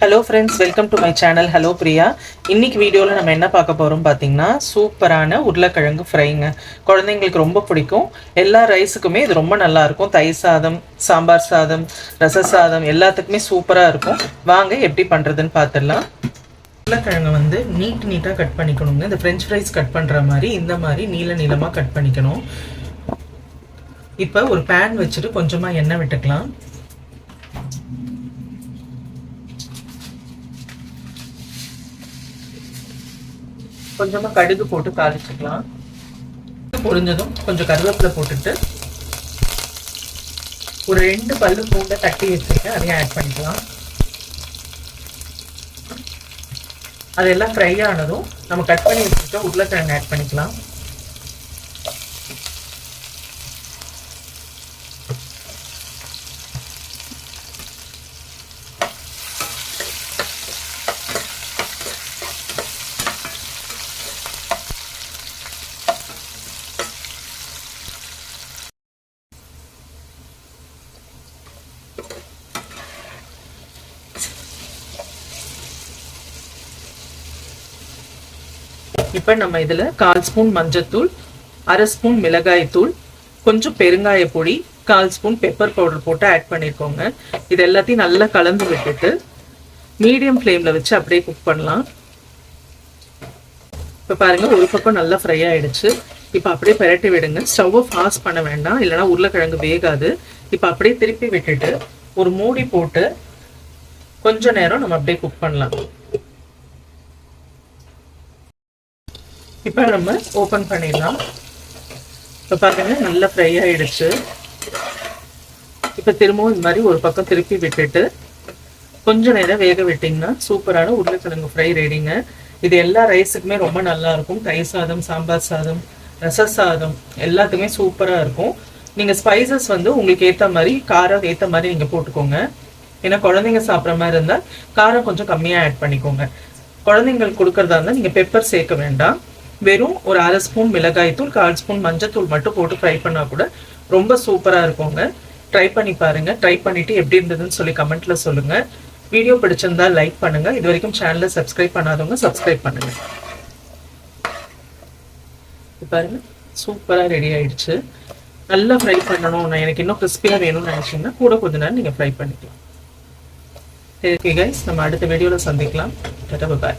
Hello friends welcome to my channel hello Priya இன்னைக்கு வீடியோவில் நம்ம என்ன பார்க்க போகிறோம் பார்த்தீங்கன்னா சூப்பரான உருளைக்கிழங்கு ஃப்ரைங்க குழந்தைங்களுக்கு ரொம்ப பிடிக்கும். எல்லா ரைஸுக்குமே இது ரொம்ப நல்லாயிருக்கும் தயிர் சாதம் சாம்பார் சாதம் ரச சாதம் எல்லாத்துக்குமே சூப்பராக இருக்கும். வாங்க எப்படி பண்ணுறதுன்னு பார்த்துடலாம் உருளைக்கிழங்கை வந்து நீட் நீட்டாக கட் பண்ணிக்கணுங்க. இந்த ஃப்ரெஞ்ச் ஃப்ரைஸ் கட் பண்ணுற மாதிரி இந்த மாதிரி நீள நீளமாக கட் பண்ணிக்கணும். இப்போ ஒரு பேன் வச்சுட்டு கொஞ்சமாக எண்ணெய் விட்டுக்கலாம். கொஞ்சமாக கடுகு போட்டு தாளிச்சுக்கலாம். பொரிஞ்சதும் கொஞ்சம் கருவேப்பிலை போட்டுட்டு ஒரு ரெண்டு பல்லு பூண்டை தட்டி வச்சுருக்கேன் அதையும் ஆட் பண்ணிக்கலாம். அதெல்லாம் ஃப்ரை ஆனதும் நம்ம கட் பண்ணி வச்சுருக்க உருளைக்கிழங்கு ஆட் பண்ணிக்கலாம். இப்போ நம்ம இதில் கால் ஸ்பூன் மஞ்சத்தூள் அரை ஸ்பூன் மிளகாய்த்தூள் கொஞ்சம் பெருங்காய பொடி கால் ஸ்பூன் பெப்பர் பவுடர் போட்டு ஆட் பண்ணியிருக்கோங்க இது எல்லாத்தையும் நல்லா கலந்து விட்டுட்டு மீடியம் ஃப்ளேமில் வச்சு அப்படியே குக் பண்ணலாம். இப்போ பாருங்கள் ஒரு பக்கம் நல்லா ஃப்ரை ஆகிடுச்சு இப்போ அப்படியே பெரட்டி விடுங்க. ஸ்டவ்வை ஃபாஸ்ட் பண்ண வேண்டாம். இல்லைனா உருளைக்கிழங்கு வேகாது. இப்போ அப்படியே திருப்பி விட்டுட்டு ஒரு மூடி போட்டு கொஞ்ச நேரம் நம்ம அப்படியே குக் பண்ணலாம். இப்போ நம்ம ஓப்பன் பண்ணிடலாம். இப்போ பாருங்க நல்லா ஃப்ரை ஆகிடுச்சு இப்போ திரும்பவும் இந்த மாதிரி ஒரு பக்கம் திருப்பி விட்டுட்டு கொஞ்ச நேரம் வேக விட்டிங்கன்னா சூப்பரான உருளைக்கிழங்கு ஃப்ரை ரெடிங்க இது எல்லா ரைஸுக்குமே ரொம்ப நல்லா இருக்கும். தயிர் சாதம் சாம்பார் சாதம் ரச சாதம் எல்லாத்துக்குமே சூப்பராக இருக்கும். நீங்கள் ஸ்பைசஸ் வந்து உங்களுக்கு ஏற்ற மாதிரி காரம் ஏற்ற மாதிரி நீங்கள் போட்டுக்கோங்க. ஏன்னா குழந்தைங்க சாப்பிட்ற மாதிரி இருந்தால் காரம் கொஞ்சம் கம்மியாக ஆட் பண்ணிக்கோங்க. குழந்தைங்களுக்கு கொடுக்குறதா இருந்தால் நீங்கள் பெப்பர் சேர்க்க வேண்டாம். வெறும் ஒரு அரை ஸ்பூன் மிளகாய்த்தூள் கால் ஸ்பூன் மஞ்சத்தூள் மட்டும் போட்டு ஃப்ரை பண்ணால் கூட ரொம்ப சூப்பராக இருக்குங்க. ட்ரை பண்ணி பாருங்க. ட்ரை பண்ணிவிட்டு எப்படி இருந்ததுன்னு சொல்லி கமெண்ட்டில் சொல்லுங்கள் வீடியோ பிடிச்சிருந்தா லைக் பண்ணுங்கள் இது வரைக்கும் சேனலை சப்ஸ்கிரைப் பண்ணாதவங்க சப்ஸ்கிரைப் பண்ணுங்க. பாருங்க. சூப்பராக ரெடி ஆயிடுச்சு. நல்லா ஃப்ரை பண்ணணும். நான் எனக்கு இன்னும் கிறிஸ்பியாக வேணும்னு நினச்சிங்கன்னா கூட கொஞ்ச நேரம் நீங்கள் ஃப்ரை பண்ணிக்கலாம். ஓகே கைஸ் நம்ம அடுத்த வீடியோவில் சந்திக்கலாம். பாய்